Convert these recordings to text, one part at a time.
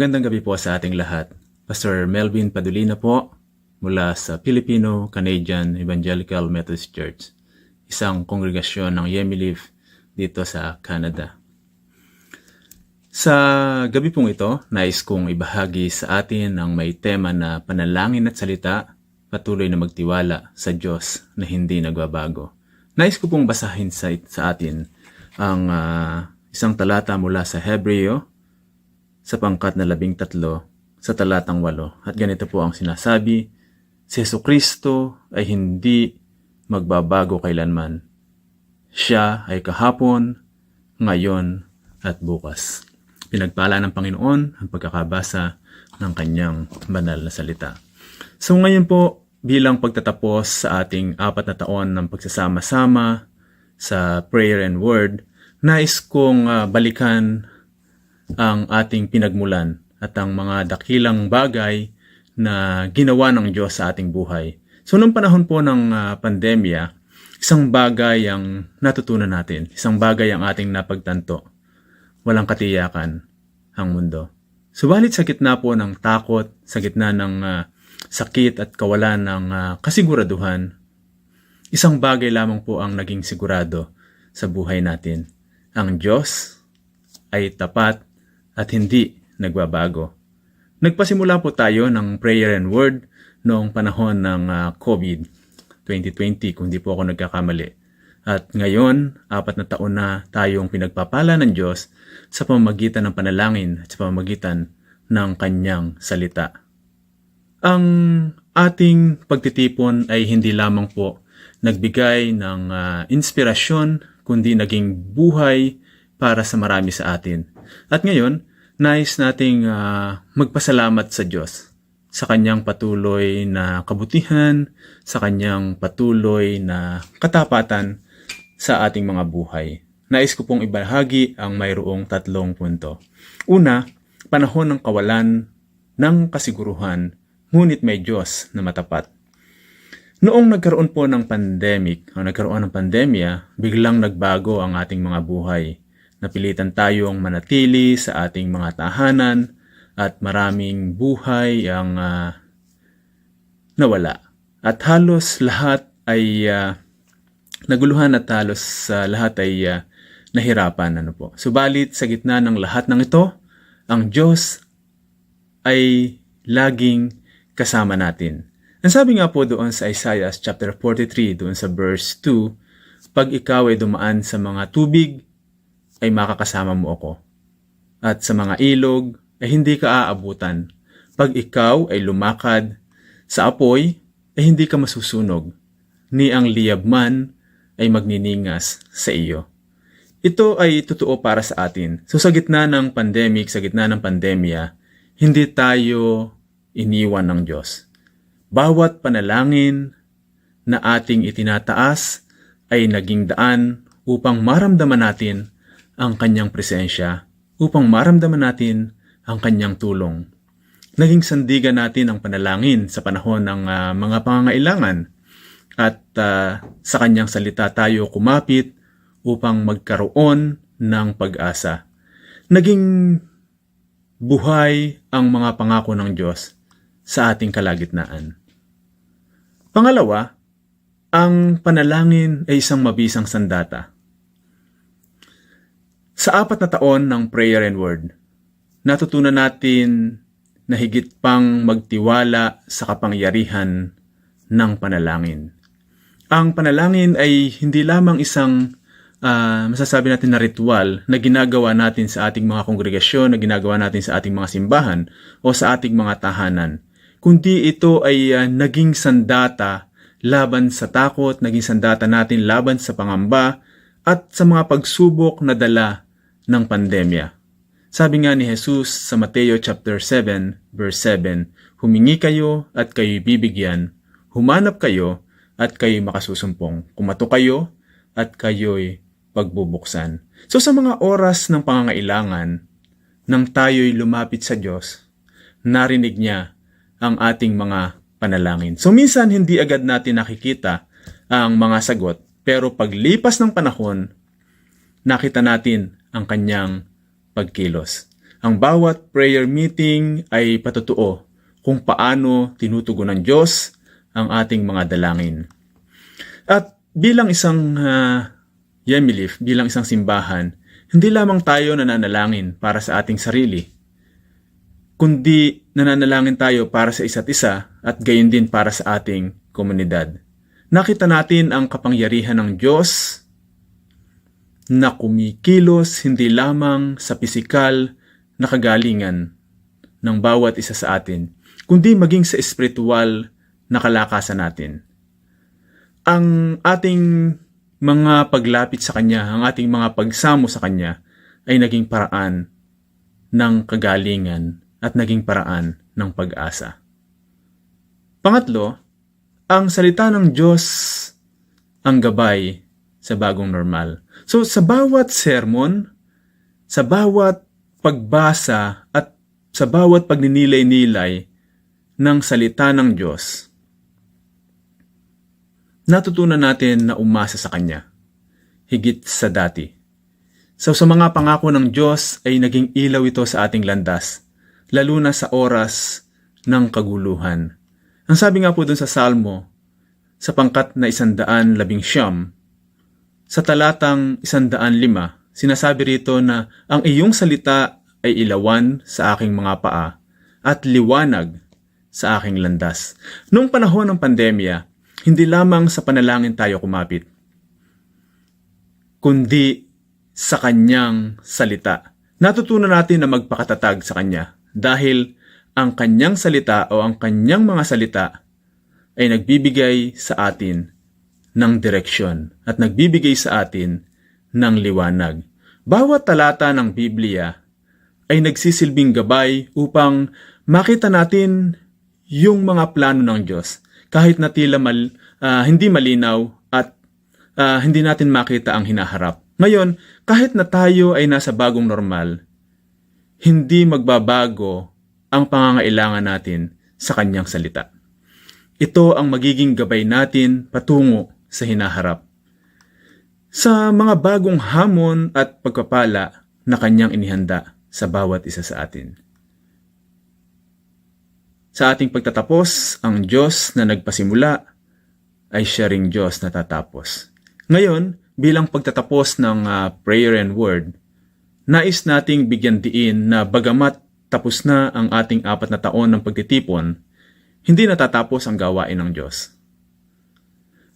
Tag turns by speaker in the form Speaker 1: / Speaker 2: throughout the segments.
Speaker 1: Magandang gabi po sa ating lahat. Pastor Melvin Padulina po mula sa Filipino Canadian Evangelical Methodist Church, isang kongregasyon ng Yemiliv dito sa Canada. Sa gabi pong ito, nais kong ibahagi sa atin ang may tema na panalangin at salita, patuloy na magtiwala sa Diyos na hindi nagbabago. Nais ko pong basahin sa, sa atin ang ah, isang talata mula sa Hebreo sa pangkat na labing tatlo sa talatang walo. At ganito po ang sinasabi, si Yesu Kristo ay hindi magbabago kailanman. Siya ay kahapon, ngayon, at bukas. Pinagpala ng Panginoon ang pagkakabasa ng kanyang banal na salita. So ngayon po, bilang pagtatapos sa ating apat na taon ng pagsasama-sama sa prayer and word, nais kong ah, balikan ang ating pinagmulan at ang mga dakilang bagay na ginawa ng Diyos sa ating buhay. So nung panahon po ng ah, pandemya, isang bagay ang natutunan natin, isang bagay ang ating napagtanto. Walang katiyakan ang mundo. Subalit sa gitna po ng takot, sa gitna ng ah, sakit at kawalan ng ah, kasiguraduhan, isang bagay lamang po ang naging sigurado sa buhay natin. Ang Diyos ay tapat at hindi nagbabago. Nagpasimula po tayo ng prayer and word noong panahon ng ah, COVID 2020 kung di po ako nagkakamali. At ngayon, apat na taon na tayong pinagpapala ng Diyos sa pamamagitan ng panalangin at sa pamamagitan ng kanyang salita. Ang ating pagtitipon ay hindi lamang po nagbigay ng ah, inspirasyon kundi naging buhay para sa marami sa atin. At ngayon, nais nating ah, magpasalamat sa Diyos sa kanyang patuloy na kabutihan, sa kanyang patuloy na katapatan sa ating mga buhay. Nais ko pong ibahagi ang mayroong tatlong punto. Una, panahon ng kawalan ng kasiguruhan, ngunit may Diyos na matapat. Noong nagkaroon po ng pandemic, o nagkaroon ng pandemya, biglang nagbago ang ating mga buhay. Napilitan tayong manatili sa ating mga tahanan at maraming buhay ang ah, nawala. At halos lahat ay ah, naguluhan at halos sa lahat ay ah, nahirapan. Ano po. Subalit sa gitna ng lahat ng ito, ang Diyos ay laging kasama natin. Ang sabi nga po doon sa Isaiah chapter 43, doon sa verse 2, pag ikaw ay dumaan sa mga tubig, ay makakasama mo ako. At sa mga ilog, ay hindi ka aabutan. Pag ikaw ay lumakad sa apoy, ay hindi ka masusunog. Ni ang liyab man ay magniningas sa iyo. Ito ay totoo para sa atin. So sa gitna ng pandemic, sa gitna ng pandemya, hindi tayo iniwan ng Diyos. Bawat panalangin na ating itinataas ay naging daan upang maramdaman natin ang kanyang presensya, upang maramdaman natin ang kanyang tulong. Naging sandigan natin ang panalangin sa panahon ng ah, mga pangangailangan at ah, sa kanyang salita tayo kumapit upang magkaroon ng pag-asa. Naging buhay ang mga pangako ng Diyos sa ating kalagitnaan. Pangalawa, ang panalangin ay isang mabisang sandata. Sa apat na taon ng prayer and word, natutunan natin na higit pang magtiwala sa kapangyarihan ng panalangin. Ang panalangin ay hindi lamang isang ah, masasabi natin na ritual na ginagawa natin sa ating mga kongregasyon, na ginagawa natin sa ating mga simbahan o sa ating mga tahanan, kundi ito ay ah, naging sandata laban sa takot, naging sandata natin laban sa pangamba, at sa mga pagsubok na dala ng pandemya. Sabi nga ni Jesus sa Mateo chapter 7 verse 7, Humingi kayo at kayo'y bibigyan, humanap kayo at kayo'y makasusumpong, kumato kayo at kayo'y pagbubuksan. So sa mga oras ng pangangailangan, nang tayo'y lumapit sa Diyos, narinig niya ang ating mga panalangin. So minsan hindi agad natin nakikita ang mga sagot, pero paglipas ng panahon, nakita natin ang kanyang pagkilos. Ang bawat prayer meeting ay patutuo kung paano tinutugon ng Diyos ang ating mga dalangin. At bilang isang uh, Yemilif, bilang isang simbahan, hindi lamang tayo nananalangin para sa ating sarili, kundi nananalangin tayo para sa isa't isa at gayon din para sa ating komunidad. Nakita natin ang kapangyarihan ng Diyos na kumikilos hindi lamang sa pisikal na kagalingan ng bawat isa sa atin, kundi maging sa espiritual na kalakasan natin. Ang ating mga paglapit sa Kanya, ang ating mga pagsamo sa Kanya ay naging paraan ng kagalingan at naging paraan ng pag-asa. Pangatlo, ang salita ng Diyos ang gabay sa bagong normal. So sa bawat sermon, sa bawat pagbasa at sa bawat pagninilay-nilay ng salita ng Diyos, natutunan natin na umasa sa Kanya, higit sa dati. So sa mga pangako ng Diyos ay naging ilaw ito sa ating landas lalo na sa oras ng kaguluhan. Ang sabi nga po dun sa Salmo, sa pangkat na isandaan labing siyam, sa talatang isandaan lima, sinasabi rito na ang iyong salita ay ilawan sa aking mga paa at liwanag sa aking landas. Noong panahon ng pandemya, hindi lamang sa panalangin tayo kumapit, kundi sa kanyang salita. Natutunan natin na magpakatatag sa kanya dahil ang kanyang salita o ang kanyang mga salita ay nagbibigay sa atin ng direksyon at nagbibigay sa atin ng liwanag. Bawat talata ng Biblia ay nagsisilbing gabay upang makita natin yung mga plano ng Diyos kahit na tila mal, uh, hindi malinaw at uh, hindi natin makita ang hinaharap. Ngayon, kahit na tayo ay nasa bagong normal, hindi magbabago ang pangangailangan natin sa kanyang salita. Ito ang magiging gabay natin patungo sa hinaharap. Sa mga bagong hamon at pagpapala na kanyang inihanda sa bawat isa sa atin. Sa ating pagtatapos, ang Diyos na nagpasimula ay siya ring Diyos na tatapos. Ngayon, bilang pagtatapos ng uh, prayer and word, Nais nating bigyan diin na bagamat tapos na ang ating apat na taon ng pagtitipon, hindi natatapos ang gawain ng Diyos.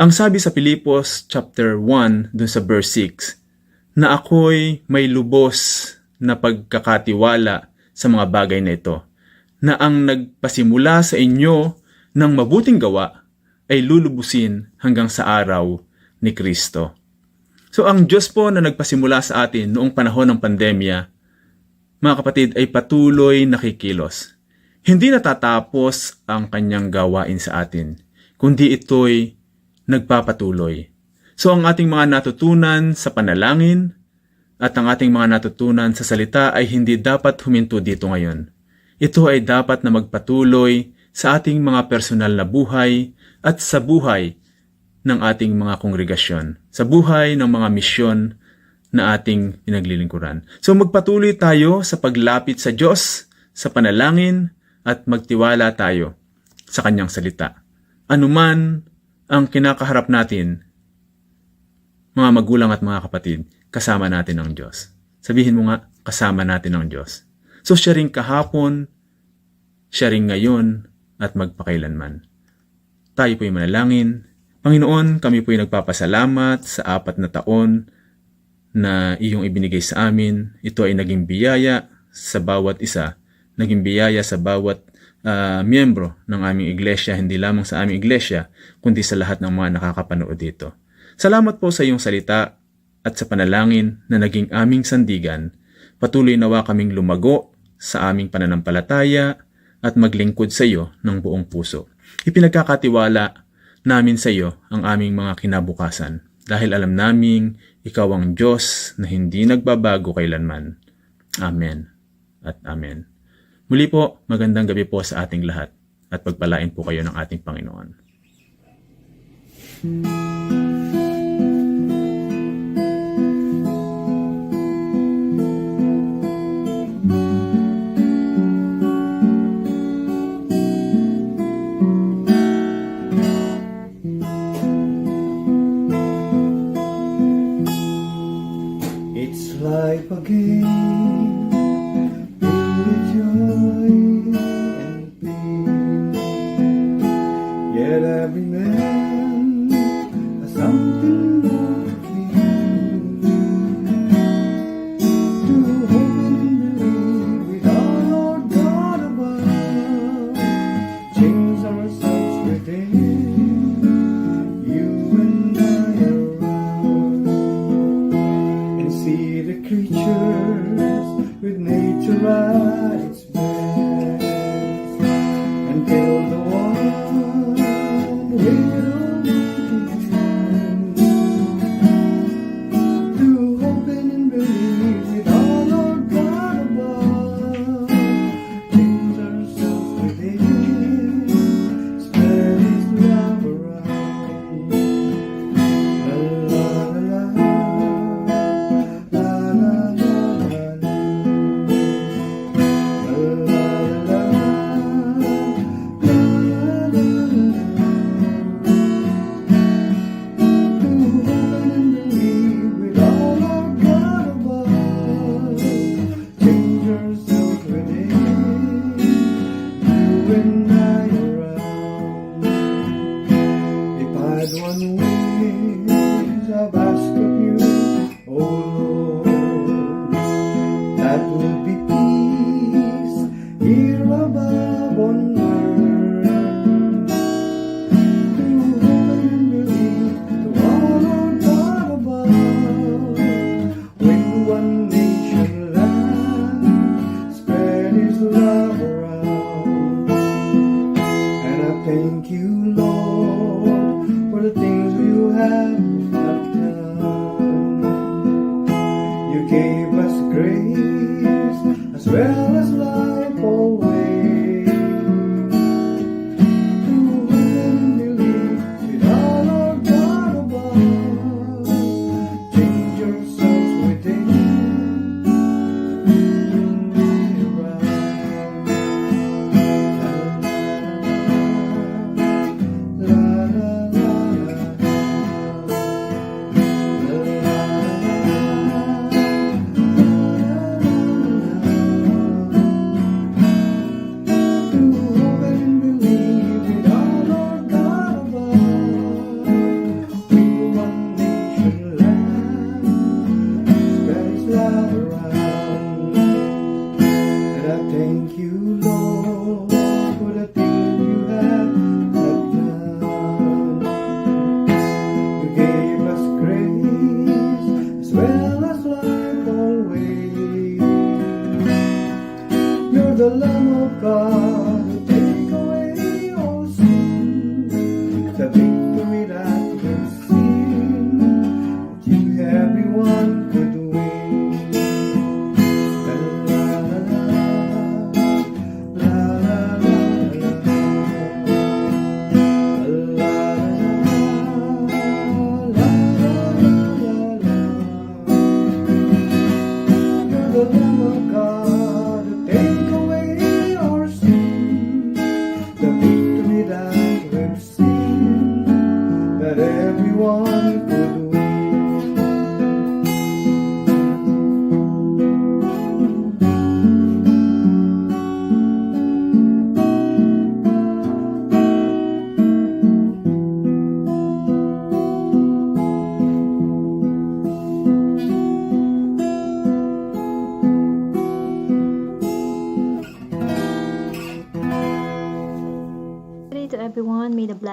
Speaker 1: Ang sabi sa Pilipos chapter 1 dun sa verse 6, na ako'y may lubos na pagkakatiwala sa mga bagay na ito, na ang nagpasimula sa inyo ng mabuting gawa ay lulubusin hanggang sa araw ni Kristo. So ang Diyos po na nagpasimula sa atin noong panahon ng pandemya, mga kapatid, ay patuloy nakikilos. Hindi natatapos ang kanyang gawain sa atin, kundi ito'y nagpapatuloy. So ang ating mga natutunan sa panalangin at ang ating mga natutunan sa salita ay hindi dapat huminto dito ngayon. Ito ay dapat na magpatuloy sa ating mga personal na buhay at sa buhay ng ating mga kongregasyon, sa buhay ng mga misyon na ating pinaglilingkuran. So magpatuloy tayo sa paglapit sa Diyos, sa panalangin, at magtiwala tayo sa Kanyang salita. Anuman ang kinakaharap natin, mga magulang at mga kapatid, kasama natin ang Diyos. Sabihin mo nga, kasama natin ang Diyos. So siya rin kahapon, siya rin ngayon, at magpakailanman. Tayo po'y manalangin, Panginoon, kami po ay nagpapasalamat sa apat na taon na iyong ibinigay sa amin. Ito ay naging biyaya sa bawat isa, naging biyaya sa bawat uh, miyembro ng aming iglesia, hindi lamang sa aming iglesia, kundi sa lahat ng mga nakakapanood dito. Salamat po sa iyong salita at sa panalangin na naging aming sandigan. Patuloy nawa kaming lumago sa aming pananampalataya at maglingkod sa iyo ng buong puso. Ipinagkakatiwala namin sa iyo ang aming mga kinabukasan dahil alam naming ikaw ang Diyos na hindi nagbabago kailanman. Amen at Amen. Muli po, magandang gabi po sa ating lahat at pagpalain po kayo ng ating Panginoon.
Speaker 2: It's
Speaker 3: like a game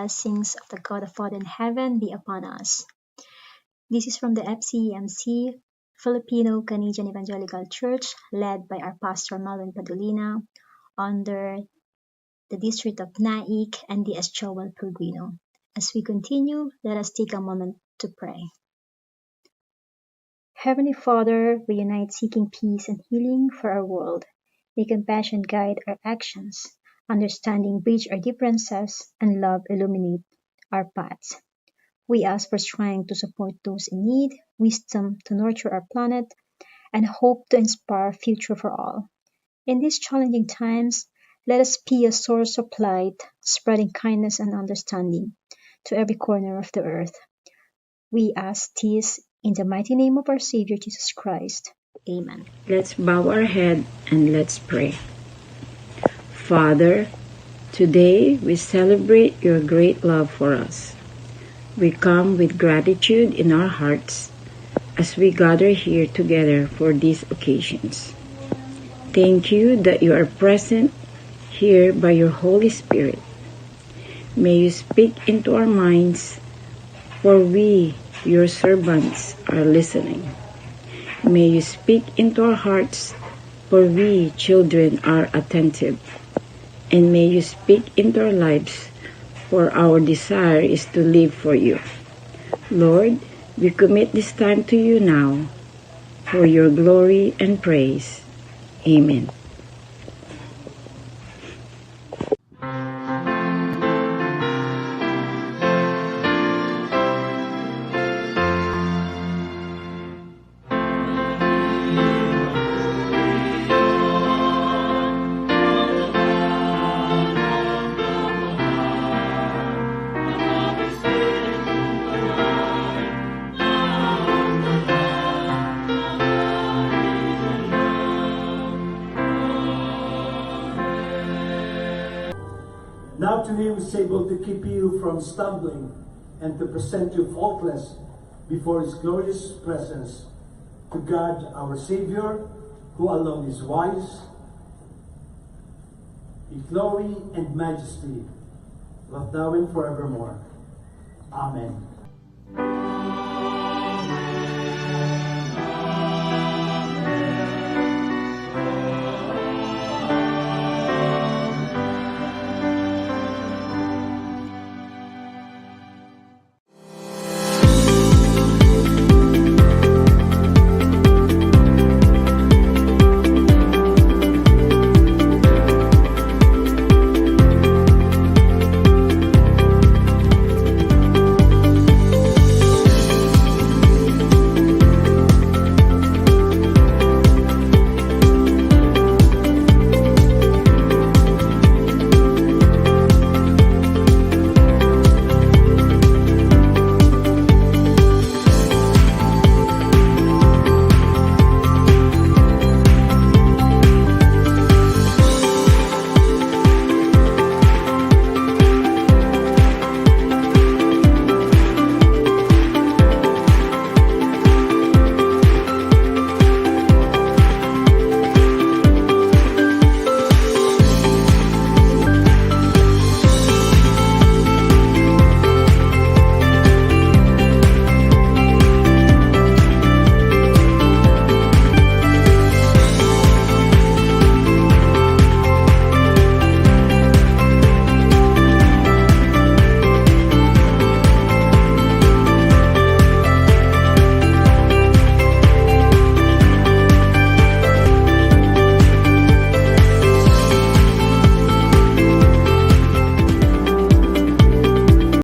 Speaker 3: blessings of the God of all in heaven be upon us.
Speaker 4: This is from the FCEMC, Filipino Canadian Evangelical Church, led by our pastor Malvin Padulina, under the district of Naik and the Joel Pellegrino. As we continue, let us take a moment to pray. Heavenly Father, we unite seeking peace and healing for our world. May compassion guide our actions understanding bridge our differences, and love illuminate our paths. We ask for strength to support those in need, wisdom to nurture our planet, and hope to inspire future for all. In these challenging times, let us be a source of light, spreading kindness and understanding to every corner of the earth. We ask this in the mighty name of our Savior Jesus Christ. Amen.
Speaker 5: Let's bow our head and let's pray. Father, today we celebrate your great love for us. We come with gratitude in our hearts as we gather here together for these occasions. Thank you that you are present here by your Holy Spirit. May you speak into our minds, for we, your servants, are listening. May you speak into our hearts, for we, children, are attentive. And may you speak into our lives, for our desire is to live for you. Lord, we commit this time to you now, for your glory and praise. Amen.
Speaker 6: Him who is able to keep you from stumbling and to present you faultless before his glorious presence, to God our Savior, who alone is wise, in glory and majesty, both now and forevermore. Amen.